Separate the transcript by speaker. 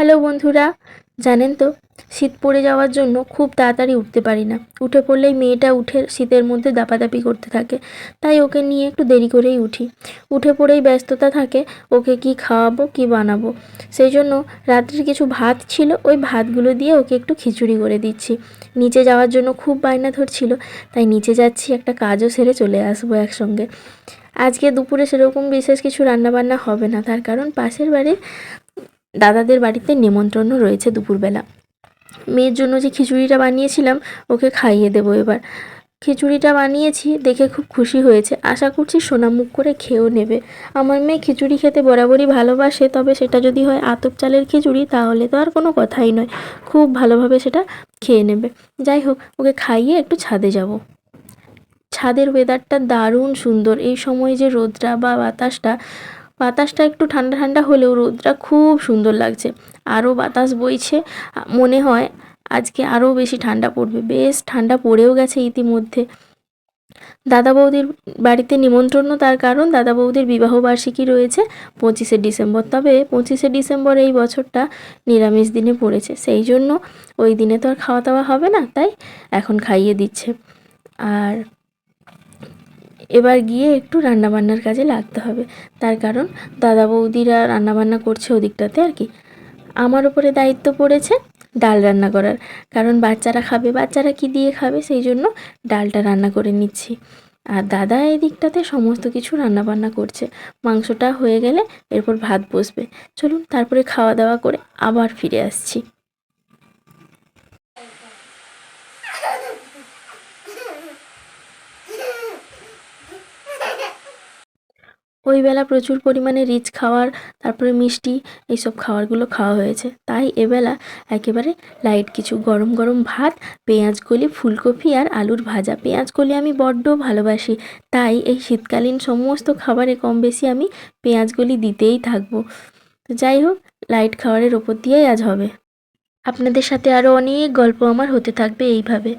Speaker 1: Hello বন্ধুরা, জানেন তো, শীত পড়ে যাওয়ার জন্য খুব তাড়াতাড়ি উঠতে পারি না। উঠে পড়লেই মেয়েটা উঠে শীতের মধ্যে দাপাদাপি করতে থাকে, তাই ওকে নিয়ে একটু দেরি করেই উঠি। উঠে পড়েই ব্যস্ততা থাকে, ওকে কি খাওয়াবো, কি বানাবো। সেই জন্য রাত্রির কিছু ভাত ছিল, ওই ভাতগুলো দিয়ে ওকে একটু খিচুড়ি করে দিচ্ছি। নিচে যাওয়ার জন্য খুব বায়না ধরছিল, তাই নিচে যাচ্ছি, একটা কাজও সেরে চলে আসব একসঙ্গে। আজকে দুপুরে সেরকম বিশেষ কিছু রান্নাবান্না হবে না, তার কারণ পাশের বাড়ির দাদাদের বাড়িতে নেমন্ত্রণও রয়েছে দুপুরবেলা। মেয়ের জন্য যে খিচুড়িটা বানিয়েছিলাম, ওকে খাইয়ে দেবো এবার। খিচুড়িটা বানিয়েছি, দেখে খুব খুশি হয়েছে। আশা করছি সোনামুখ করে খেয়েও নেবে। আমার মেয়ে খিচুড়ি খেতে বরাবরই ভালোবাসে, তবে সেটা যদি হয় আতপ চালের খিচুড়ি, তাহলে তো আর কোনো কথাই নয়। খুব ভালোভাবে সেটা খেয়ে নেবে। যাই হোক, ওকে খাইয়ে একটু ছাদে যাব। ছাদের ওয়েদারটা দারুণ সুন্দর। এই সময় যে রোদটা বা বাতাসটা বাতাসটা একটু ঠান্ডা ঠান্ডা হলেও রোদটা খুব সুন্দর লাগছে। আরও বাতাস বইছে মনে হয় আজকে আরও বেশি ঠান্ডা পড়বে। বেশ ঠান্ডা পড়েও গেছে ইতিমধ্যে। দাদা বৌদির বাড়িতে নিমন্ত্রণও তার কারণ, দাদা বৌদির বিবাহবার্ষিকী রয়েছে পঁচিশে ডিসেম্বর। তবে পঁচিশে ডিসেম্বর এই বছরটা নিরামিষ দিনে পড়েছে। সেই জন্য ওই দিনে তো আর খাওয়া দাওয়া হবে না, তাই এখন খাইয়ে দিচ্ছে। আর এবার গিয়ে একটু রান্নাবান্নার কাজে লাগতে হবে। তার কারণ দাদা বৌদিরা রান্নাবান্না করছে ওদিকটাতে আর কি। আমার উপরে দায়িত্ব পড়েছে ডাল রান্না করার। কারণ বাচ্চারা খাবে, বাচ্চারা কি দিয়ে খাবে সেই জন্য ডালটা রান্না করে নিচ্ছি। আর দাদা এই দিকটাতে সমস্ত কিছু রান্নাবান্না করছে। মাংসটা হয়ে গেলে এরপর ভাত বসবে। চলুন তারপরে খাওয়া দাওয়া করে আবার ফিরে আসছি। ওই বেলা প্রচুর পরিমাণে রিচ খাওয়ার, তারপরে মিষ্টি এইসব খাবারগুলো খাওয়া হয়েছে। তাই এবেলা একেবারে লাইট কিছু গরম গরম ভাত পেঁয়াজ কলি ফুলকপি আর আলুর ভাজা। পেঁয়াজ কলি আমি বড্ড ভালোবাসি, তাই এই শীতকালীন সমস্ত খাবারে কম বেশি আমি পেঁয়াজ কলি দিতেই থাকব। তো যাই হোক, লাইট খাবারের ওপর দিয়েই আজ হবে। আপনাদের সাথে আরও অনেক গল্প আমার হতে থাকবে এইভাবে।